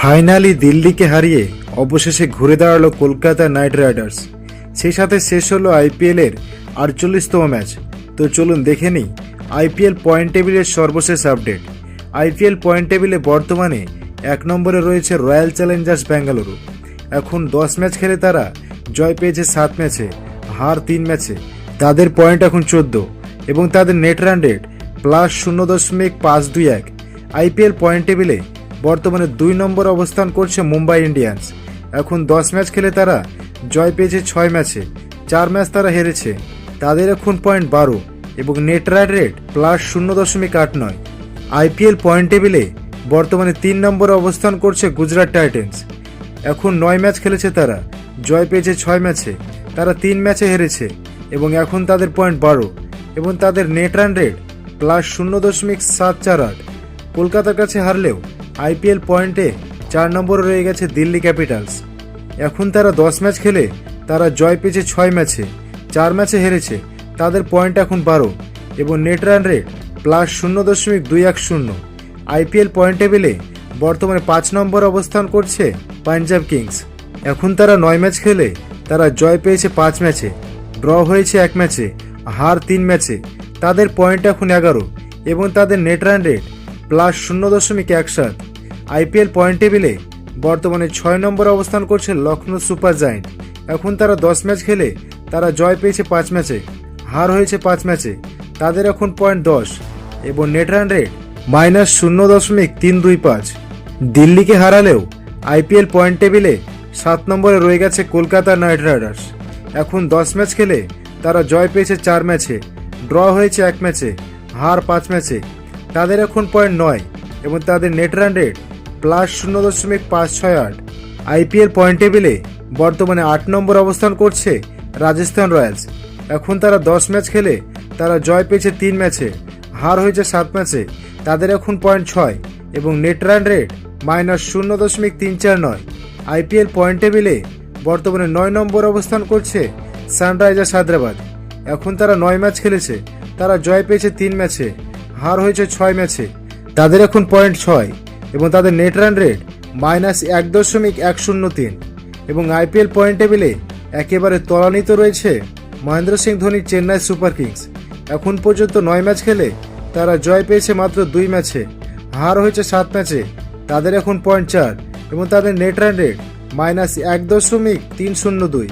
Finally দিল্লিকে হারিয়ে অবশেষে ঘুরে দাঁড়াল কলকাতা নাইট রাইডার্স। সেই সাথে শেষ হলো আইপিএলের আটচল্লিশতম ম্যাচ। তো চলুন দেখে নিই আইপিএল পয়েন্ট টেবিলের সর্বশেষ আপডেট। আইপিএল পয়েন্ট টেবিলে বর্তমানে এক নম্বরে রয়েছে রয়্যাল চ্যালেঞ্জার্স বেঙ্গালুরু এখন দশ ম্যাচ খেলে তারা জয় পেয়েছে সাত ম্যাচে, হার তিন ম্যাচে। তাদের পয়েন্ট এখন চোদ্দ এবং তাদের নেট রান রেট প্লাস শূন্য দশমিক পাঁচ দুই এক। আইপিএল পয়েন্ট টেবিলে বর্তমানে দুই নম্বর অবস্থান করছে মুম্বাই ইন্ডিয়ান্স। এখন দশ ম্যাচ খেলে তারা জয় পেয়েছে ছয় ম্যাচে, চার ম্যাচ তারা হেরেছে। তাদের এখন পয়েন্ট বারো এবং নেট রান রেট প্লাস শূন্য দশমিক আট নয়। আইপিএল পয়েন্ট টেবিলে বর্তমানে তিন নম্বরে অবস্থান করছে গুজরাট টাইটেন্স। এখন নয় ম্যাচ খেলেছে তারা, জয় পেয়েছে ছয় ম্যাচে, তারা তিন ম্যাচে হেরেছে এবং এখন তাদের পয়েন্ট বারো এবং তাদের নেট রান রেট প্লাস শূন্য দশমিক সাত চার আট। কলকাতার কাছে হারলেও আইপিএল পয়েন্টে চার নম্বরে রয়ে গেছে দিল্লি ক্যাপিটালস। এখন তারা দশ ম্যাচ খেলে তারা জয় পেয়েছে ছয় ম্যাচে, চার ম্যাচে হেরেছে, তাদের পয়েন্ট এখন বারো এবং নেট রান রেট প্লাস শূন্য দশমিক দুই এক শূন্য। আইপিএল পয়েন্ট টেবিলে বর্তমানে পাঁচ নম্বর অবস্থান করছে পাঞ্জাব কিংস। এখন তারা নয় ম্যাচ খেলে তারা জয় পেয়েছে পাঁচ ম্যাচে, ড্র হয়েছে এক ম্যাচে, হার তিন ম্যাচে। তাদের পয়েন্ট এখন এগারো এবং তাদের নেট রান রেট প্লাস শূন্য দশমিক এক সাত। আইপিএল পয়েন্ট টেবিলে বর্তমানে ছয় নম্বর অবস্থান করছে লখনৌ সুপার জায়েন্ট। এখন তারা দশ ম্যাচ খেলে তারা জয় পেয়েছে পাঁচ ম্যাচে, হার হয়েছে পাঁচ ম্যাচে। তাদের এখন পয়েন্ট দশ এবং নেট রান রেট মাইনাস শূন্য দশমিক তিন দুই পাঁচ। দিল্লিকে হারালেও আইপিএল পয়েন্ট টেবিলে সাত নম্বরে রয়ে গেছে কলকাতা নাইট রাইডার্স। এখন দশ ম্যাচ খেলে তারা জয় পেয়েছে চার ম্যাচে, ড্র হয়েছে এক ম্যাচে, হার পাঁচ ম্যাচে। তাদের এখন পয়েন্ট নয় এবং তাদের নেট রান রেট প্লাস শূন্য দশমিক পাঁচ ছয় আট। আইপিএল পয়েন্ট টেবিলে বর্তমানে আট নম্বর অবস্থান করছে রাজস্থান রয়্যালস। এখন তারা দশ ম্যাচ খেলে তারা জয় পেয়েছে তিন ম্যাচে, হার হয়েছে সাত ম্যাচে। তাদের এখন পয়েন্ট ছয় এবং নেট রান রেট মাইনাস শূন্য দশমিক তিন চার নয়। আইপিএল পয়েন্ট টেবিলে বর্তমানে নয় নম্বর অবস্থান করছে সানরাইজার্স হায়দ্রাবাদ। এখন তারা নয় ম্যাচ খেলেছে, তারা জয় পেয়েছে তিন ম্যাচে। হার হয়েছে ছয় ম্যাচে। তাদের এখন পয়েন্ট ছয় এবং তাদের নেট রান রেট মাইনাস এক দশমিক এক শূন্য তিন। এবং আইপিএল পয়েন্ট টেবিলে একেবারে তলানিত রয়েছে মহেন্দ্র সিং ধোনির চেন্নাই সুপার কিংস। এখন পর্যন্ত নয় ম্যাচ খেলে তারা জয় পেয়েছে মাত্র দুই ম্যাচে। হার হয়েছে সাত ম্যাচে। তাদের এখন পয়েন্ট চার এবং তাদের নেট রান রেট মাইনাস এক দশমিক তিন শূন্য দুই।